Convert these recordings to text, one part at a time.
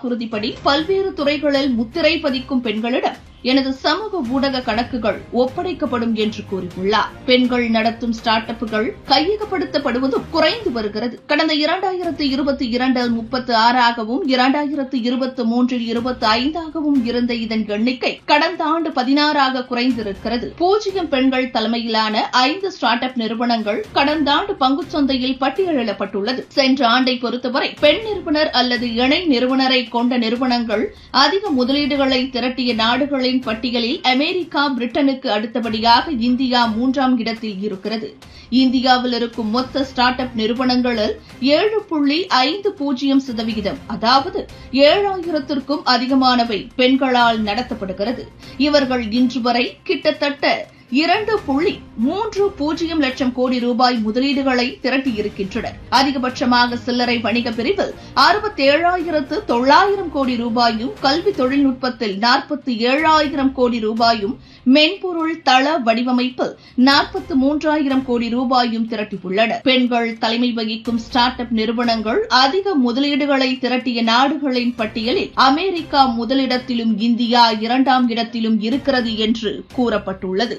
வாக்குறுதிப்படி பல்வேறு துறைகளில் முத்திரை பதிக்கும் பெண்களிடம் எனது சமூக ஊடக கணக்குகள் ஒப்படைக்கப்படும் என்று கூறியுள்ளார். பெண்கள் நடத்தும் ஸ்டார்ட் அப்புகள் கையகப்படுத்தப்படுவதும் குறைந்து வருகிறது. கடந்த இரண்டாயிரத்து இருபத்தி இரண்டில் முப்பத்து ஆறாகவும் இரண்டாயிரத்து இருபத்தி மூன்றில் இருபத்தி ஐந்தாகவும் இருந்த இதன் எண்ணிக்கை கடந்த ஆண்டு பதினாறாக குறைந்திருக்கிறது. பூஜ்ஜியம் பெண்கள் தலைமையிலான ஐந்து ஸ்டார்ட் அப் நிறுவனங்கள் கடந்த ஆண்டு பங்குச் சந்தையில் பட்டியலிடப்பட்டுள்ளது. சென்ற ஆண்டை பொறுத்தவரை பெண் நிறுவனர் அல்லது இணை நிறுவனரை கொண்ட நிறுவனங்கள் அதிக முதலீடுகளை திரட்டிய நாடுகளின் பட்டியலில் அமெரிக்கா பிரிட்டனுக்கு அடுத்தபடியாக இந்தியா மூன்றாம் இடத்தில் இருக்கிறது. இந்தியாவில் இருக்கும் மொத்த ஸ்டார்ட் அப் நிறுவனங்களில் ஏழு புள்ளி ஐந்து பூஜ்ஜியம் சதவிகிதம் அதாவது ஏழாயிரத்திற்கும் அதிகமானவை பெண்களால் நடத்தப்படுகிறது. இவர்கள் இன்று வரை கிட்டத்தட்ட இரண்டு புள்ளி மூன்று பூஜ்ஜியம் லட்சம் கோடி ரூபாய் முதலீடுகளை திரட்டியிருக்கின்றனர். அதிகபட்சமாக சில்லறை வணிக பிரிவில் அறுபத்தேழாயிரத்து தொள்ளாயிரம் கோடி ரூபாயும் கல்வி தொழில்நுட்பத்தில் நாற்பத்தி ஏழாயிரம் கோடி ரூபாயும் மென்பொருள் தள வடிவமைப்பில் நாற்பத்தி மூன்றாயிரம் கோடி ரூபாயும் திரட்டியுள்ளனர் பெண்கள் தலைமை வகிக்கும் ஸ்டார்ட் அப் நிறுவனங்கள் அதிக முதலீடுகளை திரட்டிய நாடுகளின் பட்டியலில் அமெரிக்கா முதலிடத்திலும் இந்தியா இரண்டாம் இடத்திலும் இருக்கிறது என்று கூறப்பட்டுள்ளது.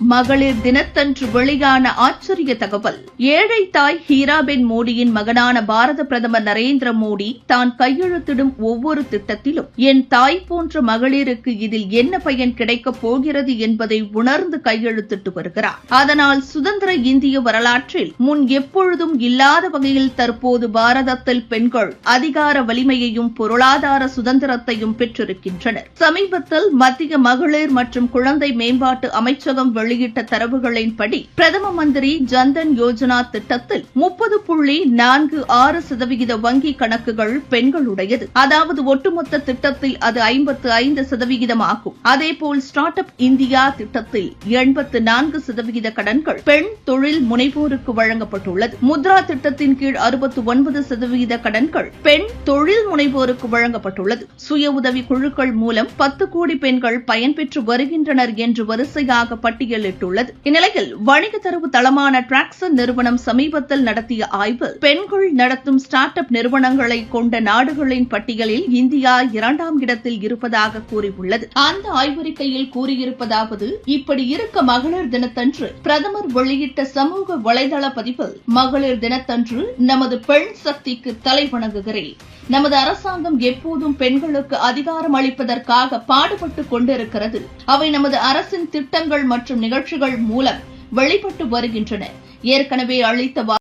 மகளிர் தினத்தன்று வெளியான ஆச்சரிய தகவல். ஏழை தாய் ஹீராபென் மோடியின் மகனான பாரத பிரதமர் நரேந்திர மோடி தான் கையெழுத்திடும் ஒவ்வொரு திட்டத்திலும் என் தாய் போன்ற மகளிருக்கு இதில் என்ன பயன் கிடைக்கப் போகிறது என்பதை உணர்ந்து கையெழுத்திட்டு வருகிறார். அதனால் சுதந்திர இந்திய வரலாற்றில் முன் எப்பொழுதும் இல்லாத வகையில் தற்போது பாரதத்தில் பெண்கள் அதிகார வலிமையையும் பொருளாதார சுதந்திரத்தையும் பெற்றிருக்கின்றனர். சமீபத்தில் மத்திய மகளிர் மற்றும் குழந்தை மேம்பாட்டு அமைச்சகம் வெளியிட்ட தரவுகளின்படி பிரதம மந்திரி ஜன்தன் யோஜனா திட்டத்தில் முப்பது புள்ளி நான்கு ஆறு சதவிகித வங்கி கணக்குகள் பெண்களுடையது. அதாவது ஒட்டுமொத்த திட்டத்தில் அது ஐம்பத்து ஐந்து சதவிகிதமாகும். அதேபோல் ஸ்டார்ட் அப் இந்தியா திட்டத்தில் எண்பத்து நான்கு சதவிகித கடன்கள் பெண் தொழில் முனைவோருக்கு வழங்கப்பட்டுள்ளது. முத்ரா திட்டத்தின் கீழ் அறுபத்து ஒன்பது சதவிகித கடன்கள் பெண் தொழில் முனைவோருக்கு வழங்கப்பட்டுள்ளது. சுய உதவி குழுக்கள் மூலம் பத்து கோடி பெண்கள் பயன்பெற்று வருகின்றனர் என்று வரிசையாக பட்டியல் பட்டியலிட்டுள்ளது இந்நிலையில் வணிக தரவு தளமான டிராக்சன் நிறுவனம் சமீபத்தில் நடத்திய ஆய்வில் பெண்கள் நடத்தும் ஸ்டார்ட் அப் நிறுவனங்களை கொண்ட நாடுகளின் பட்டியலில் இந்தியா இரண்டாம் இடத்தில் இருப்பதாக கூறியுள்ளது. அந்த ஆய்வறிக்கையில் கூறியிருப்பதாவது இப்படி இருக்க மகளிர் தினத்தன்று பிரதமர் வெளியிட்ட சமூக வலைதள பதிவில் மகளிர் தினத்தன்று நமது பெண் சக்திக்கு தலை வணங்குகிறேன். நமது அரசாங்கம் எப்போதும் பெண்களுக்கு அதிகாரம் அளிப்பதற்காக பாடுபட்டு கொண்டிருக்கிறது. அவை நமது அரசின் திட்டங்கள் மற்றும் நிகழ்ச்சிகள் மூலம் வெளிப்பட்டு வருகின்றன. ஏற்கனவே அளித்த